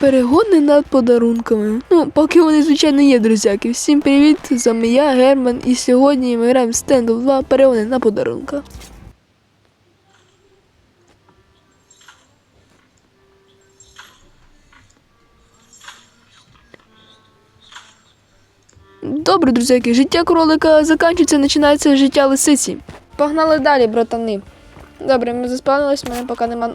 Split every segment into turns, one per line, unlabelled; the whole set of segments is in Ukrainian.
Перегони над подарунками. Ну, поки вони, звичайно, є, друзяки. Всім привіт! З вами я, Герман, і сьогодні ми граємо в стендов 2 перегони на подарунка. Добре, друзяки, життя кролика закінчується, починається життя лисиці. Погнали далі, братани. Добре, ми заспавнились, мене поки нема.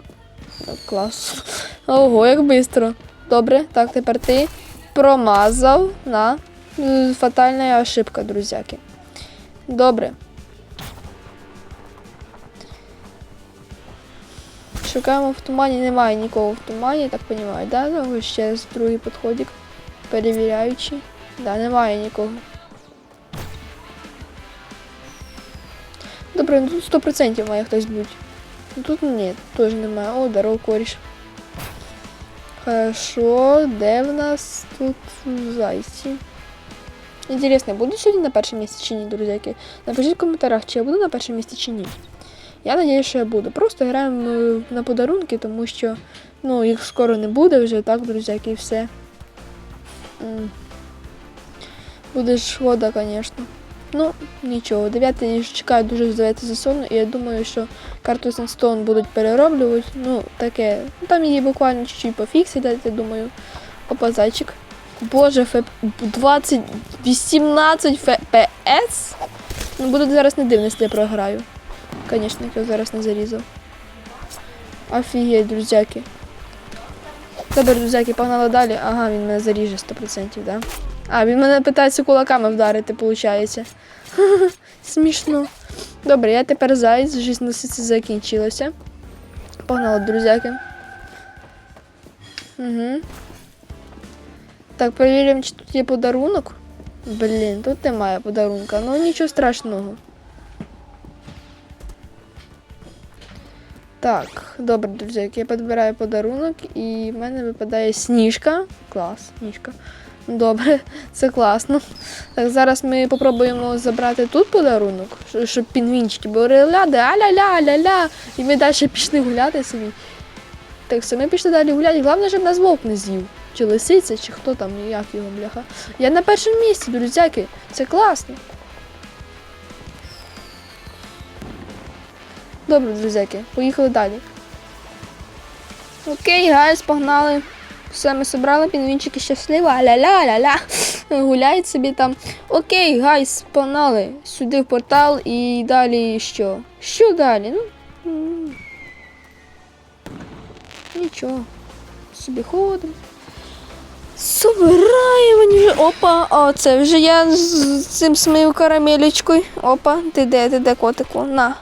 Клас. Ого, як швидко. Добре, так, тепер ти промазав на фатальна ошибка, друзяки. Добре. Шукаємо в тумані, немає нікого в тумані, так розумію, да? Ну, ще раз другий підходик. Перевіряючи. Да, немає нікого. Добре, ну тут 100% має хтось бути. Ну тут ні, теж немає. О, здорово, коріш. Хорошо, де в нас тут зайці? Інтересно, я буду сьогодні на першому місці чи ні, друзяки? Напишіть в коментарях, чи я буду на першому місці чи ні. Я сподіваюся, що я буду. Просто граємо е, на подарунки, тому що ну, їх скоро не буде вже, так, друзяки, і все. Буде шкода, звісно. Ну, нічого. Дев'ятий чекаю дуже з 9 сезону, і я думаю, що карту Сенстон будуть перероблювати. Ну, таке. Ну, там її буквально чуть-чуть пофіксять, я думаю. Опа, зайчик. Боже, феп... 20, 18 ФПС. Ну, буде зараз не дивно, якщо я програю. Звісно, я зараз не зарізав. Офігеть, друзяки. Добре, друзяки, погнали далі. Ага, він мене заріже 100%, да? А, він мене питається кулаками вдарити, виходить. Смішно. Добре, я тепер заєць, жизнь лисиці закінчилася. Погнали, друзяки. Угу. Так, перевіримо, чи тут є подарунок. Блін, тут немає подарунка. Ну нічого страшного. Так, добре, друзі, я підбираю подарунок і в мене випадає сніжка. Клас, сніжка. Добре, це класно. Так, зараз ми попробуємо забрати тут подарунок, щоб пінгвінчики були ляди, аля-ля, аля-ля. І ми далі пішли гуляти собі. Так, все, ми пішли далі гуляти. Головне, щоб нас вовк не з'їв. Чи лисиця, чи хто там, як його бляха. Я на першому місці, друзяки. Це класно. Добре, друзяки, поїхали далі. Окей, гайс, погнали. Все, ми зібрали, пінгвінчики щасливо, аля-ля-ля-ля. Гуляють собі там. Окей, гайс, погнали. Сюди в портал і далі що? Що далі? Ну. Нічого. Собі ходимо. Собираємо ніж. Опа, а це вже я з цим смив карамелечкою. Опа, ти де, ти де котику? На.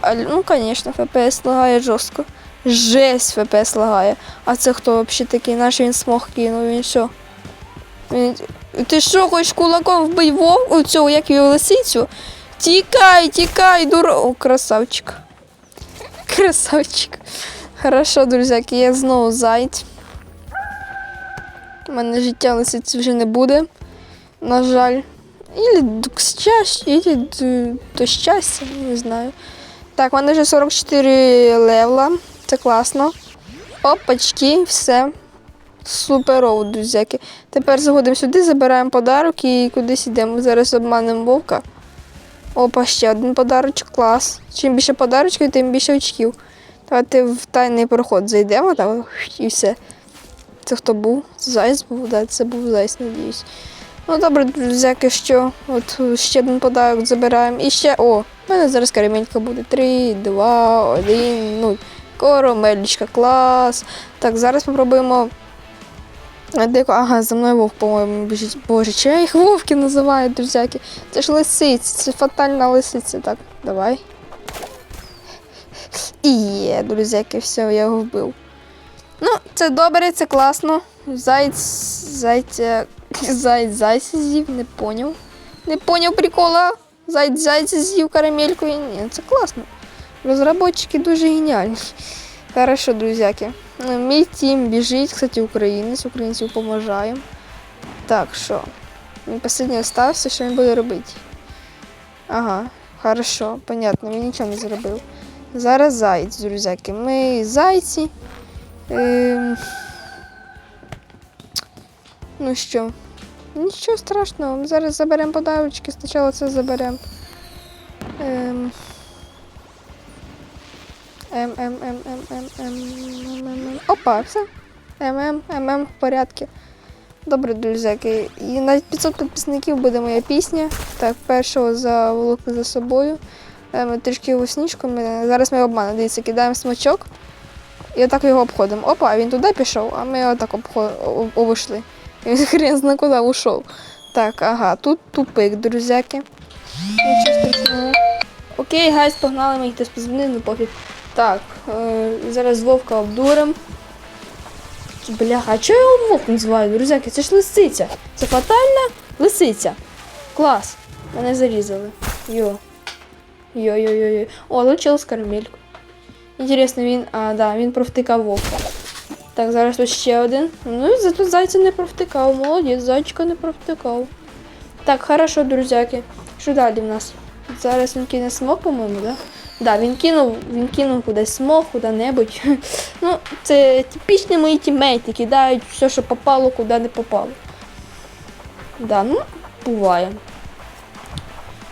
А, ну, звісно, ФПС лагає жорстко. Жесть ФПС лагає. А це хто взагалі такий? Наш він смог кинув, він що? Він... Ти що, хочеш кулаком вбий вовку цього, як його лисицю? Тікай, тікай, дура. О, красавчик. Красавчик. Хорошо, друзяки, я знову зайць. У мене життя лисиці вже не буде. На жаль. Ілі щастя, ілі до щастя, не знаю. Так, в мене вже 44 левла. Це класно. Опачки, все. Суперово, друзяки. Тепер заходимо сюди, забираємо подарок і кудись йдемо. Зараз обманемо вовка. Опа, ще один подарочок, клас. Чим більше подарочків, тим більше очків. Давайте в тайний проход зайдемо там і все. Це хто був? Зайць був, да, це був зайць, надіюсь. Ну добре, друзяки, що от ще один подарок забираємо. І ще. О, в мене зараз карамелька буде. Три, два, один, нуль. Коромельчика, клас. Так, зараз спробуємо. Ага, за мною вовк, по-моєму, біжить. Боже, чи я їх вовки називаю, друзяки? Це ж лисиці, це фатальна лисиця. Так, давай. І є, друзяки, все, я його вбив. Ну, це добре, це класно. Зайць, зайця, зайць, зайця з'їв, не поняв. Не поняв прикола. Зайць, зайця з'їв карамелькою. Ні, це класно. Розработчики дуже геніальні. Хорошо, друзяки. Ну, Мій тім біжить, кстати, українець, українців допомагаємо. Так, що? Він останній остався, що він буде робити? Ага, хорошо, понятно, він нічого не зробив. Зараз заєць, друзяки. Ми зайці. Ем... Ну що? Нічого страшного. Ми зараз заберемо подарочки, спочатку це заберемо. Ем. Ем, ем, ем, ем, ем, ем, ем, ем, ем. Опа, все. Ем, ем, в порядку. Добре, друзяки. І на 500 підписників буде моя пісня. Так, першого заволокли за собою. Ми трішки сніжком. Зараз ми обманемо. Дивіться, кидаємо смачок. І отак його обходимо. Опа, він туди пішов, а ми отак обійшли. І він хрен зна куди ушов. Так, ага, тут тупик, друзяки. Окей, гайс, погнали, мені хтось позвонив, ну пофіг. Так, е, зараз вовка обдурим. Бляха, а чого я його вовк називаю, друзяки? Це ж лисиця. Це фатальна лисиця. Клас. Мене зарізали. Йо. Йо-йо-йо-йо. О, лучил з карамельку. Інтересно, він. А, да, він провтикав вовка. Так, зараз тут ще один. Ну, зато зайця не провтикав. Молодець, зайчика не провтикав. Так, хорошо, друзяки. Що далі в нас? Зараз він кине смок, по-моєму, да? Да, він кинув, він кинув кудись смок, куди-небудь. Ну, це типічні мої тімейти, кидають все, що попало, куди не попало. Да, ну, буває.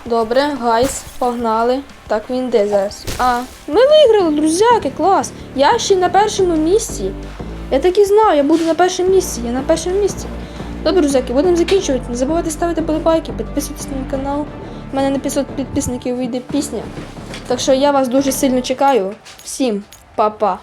Добре, гайс, погнали. Так, він де зараз? А, ми виграли, друзяки, клас. Я ще на першому місці. Я так і знав, я буду на першому місці, я на першому місці. Добре, друзяки, будемо закінчувати. Не забувайте ставити подобайки, підписуйтесь на мій канал. У мене на 500 підписників вийде пісня. Так що я вас дуже сильно чекаю. Всім па-па.